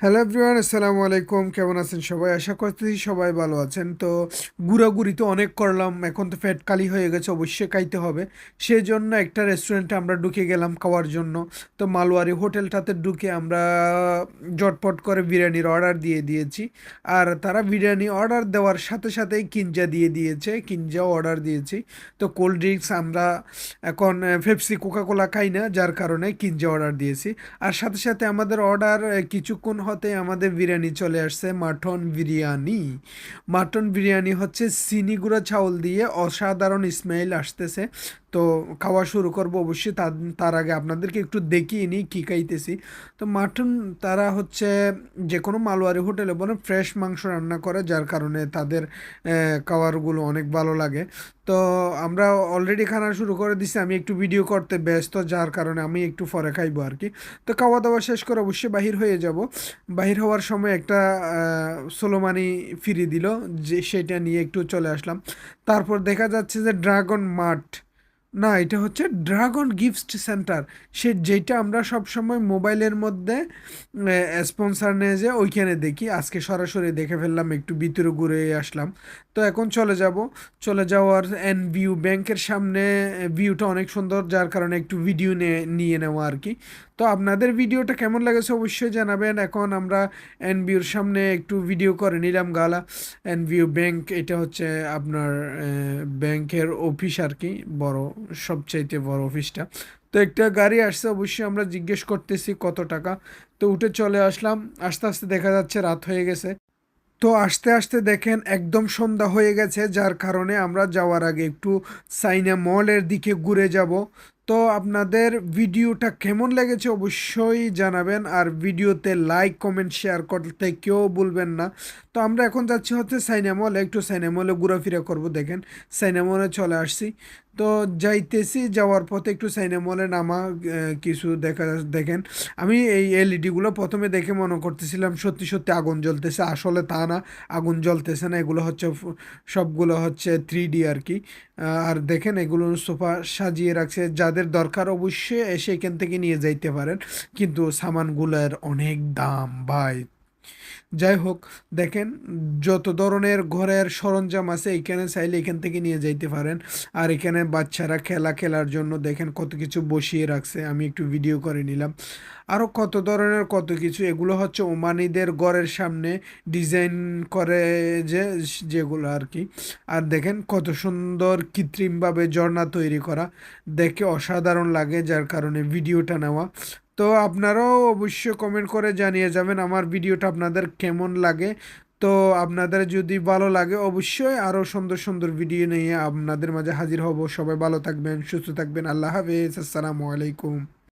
Hello everyone আসসালামু আলাইকুম কেমন আছেন সবাই? আশা করতেছি সবাই ভালো আছেন। তো ঘুরাঘুরি তো অনেক করলাম। এখন তো ফ্যাট কালি হয়ে গেছে, অবশ্যই খাইতে হবে। সেই জন্য একটা রেস্টুরেন্টে আমরা ঢুকে গেলাম খাওয়ার জন্য। তো মালওয়ারি হোটেলটাতে ঢুকে আমরা জটপট করে বিরিয়ানির অর্ডার দিয়ে দিয়েছি। আর তারা বিরিয়ানি অর্ডার দেওয়ার সাথে সাথেই কিঞ্জা দিয়ে দিয়েছে কিঞ্জাও অর্ডার দিয়েছি। তো কোল্ড ড্রিঙ্কস আমরা এখন ফেপসি কোকাকোলা খাই না, যার কারণে কিঞ্জা অর্ডার দিয়েছি। আর সাথে সাথে আমাদের অর্ডার কিছুক্ষণ হতে আমাদের বিরিয়ানি চলে আসছে, মাটন বিরিয়ানি। মাটন বিরিয়ানি হচ্ছে চিনি গুঁড়া চাউল দিয়ে অসাধারণ স্মেল আসতেছে। তো খাওয়া শুরু করব অবশ্যই তার আগে আপনাদেরকে একটু দেখিয়ে নিই কী খাইতেছি। তো মাটন তারা হচ্ছে যে কোনো মালওয়ারি হোটেলে বলে ফ্রেশ মাংস রান্না করে, যার কারণে তাদের খাবারগুলো অনেক ভালো লাগে। তো আমরা অলরেডি খানা শুরু করে দিছি, আমি একটু ভিডিও করতে ব্যস্ত, যার কারণে আমি একটু পরে খাইবো আর কি। তো খাওয়া দাওয়া শেষ করে অবশ্যই বাহির হয়ে যাব। বাহির হওয়ার সময় একটা সোলোমানি ফিরিয়ে দিল, যে সেটা নিয়ে একটু চলে আসলাম। তারপর দেখা যাচ্ছে যে ড্রাগন মার্ট না, এটা হচ্ছে ড্রাগন গিফট সেন্টার সে যেটা আমরা সব সময় মোবাইলের মধ্যে স্পন্সার নিয়ে যে ওইখানে দেখি। আজকে সরাসরি দেখে ফেললাম, একটু ভিতরে ঘুরে আসলাম। তো এখন চলে যাব। চলে যাওয়ার এন ভিউ ব্যাংকের সামনে ভিউটা অনেক সুন্দর। যার কারণে একটু ভিডিও নিয়ে নেওয়া আর কি। তো আপনাদের ভিডিওটা কেমন লাগেছে অবশ্যই জানাবেন। এখন আমরা এন ভিউর সামনে একটু ভিডিও করে নিলাম গালা। এন ভিউ ব্যাংক, এটা হচ্ছে আপনার ব্যাংকের অফিস আর কি, বড়, সবচাইতে বড় অফিসটা তো একটা গাড়ি আসছে, অবশ্যই আমরা জিজ্ঞেস করতেছি কত টাকা। তো উঠে চলে আসলাম, আস্তে আস্তে দেখা যাচ্ছে রাত হয়ে গেছে। তো আস্তে আস্তে দেখেন, একদম সন্ধ্যা হয়ে গেছে, যার কারণে আমরা যাওয়ার আগে একটু সাইনা মলের দিকে ঘুরে যাব। তো আপনাদের ভিডিওটা কেমন লেগেছে অবশ্যই জানাবেন, আর ভিডিওতে লাইক কমেন্ট শেয়ার করতে কেউ বলবেন না। তো আমরা এখন যাচ্ছি হচ্ছে সাইনামলে একটু সাইনামলে ঘোরাফেরা করব, দেখেন সাইনামলে চলে আসছি। তো যাইতেছি, যাওয়ার পথে একটু সাইনামলে নামা কিছু দেখা, দেখেন। আমি এই এলইডিগুলো প্রথমে দেখে মনে করতেছিলাম, সত্যি সত্যি আগুন জ্বলতেছে। আসলে তা না, আগুন জ্বলতেছে না, এগুলো হচ্ছে সবগুলো হচ্ছে থ্রি ডি আর কি। আর দেখেন এগুলো সোফা সাজিয়ে রাখছে। যাদের দরকার অবশ্যই এসে এখান থেকে নিয়ে যাইতে পারেন। কিন্তু সামানগুলোর অনেক দাম, ভাই। যাই হোক, দেখেন, যত ধরনের ঘরের সরঞ্জাম আছে এখানে চাইলে এখান থেকে নিয়ে যাইতে পারেন। আর এখানে বাচ্চারা খেলা খেলার জন্য দেখেন কত কিছু বসিয়ে রাখছে, আমি একটু ভিডিও করে নিলাম। আরও কত ধরনের কত কিছু, এগুলো হচ্ছে ওমানিদের ঘরের সামনে ডিজাইন করে যে, যেগুলো আর কি। আর দেখেন, কত সুন্দর কৃত্রিমভাবে ঝর্ণা তৈরি করা। দেখে অসাধারণ লাগে, যার কারণে ভিডিওটা নেওয়া। তো আপনারাও অবশ্যই কমেন্ট করে জানিয়ে যাবেন আমার ভিডিওটা আপনাদের কেমন লাগে। তো আপনাদের যদি ভালো লাগে, অবশ্যই আরও সুন্দর সুন্দর ভিডিও নিয়ে আপনাদের মাঝে হাজির হব। সবাই ভালো থাকবেন, সুস্থ থাকবেন। আল্লাহ হাফেজ। আসসালামু আলাইকুম।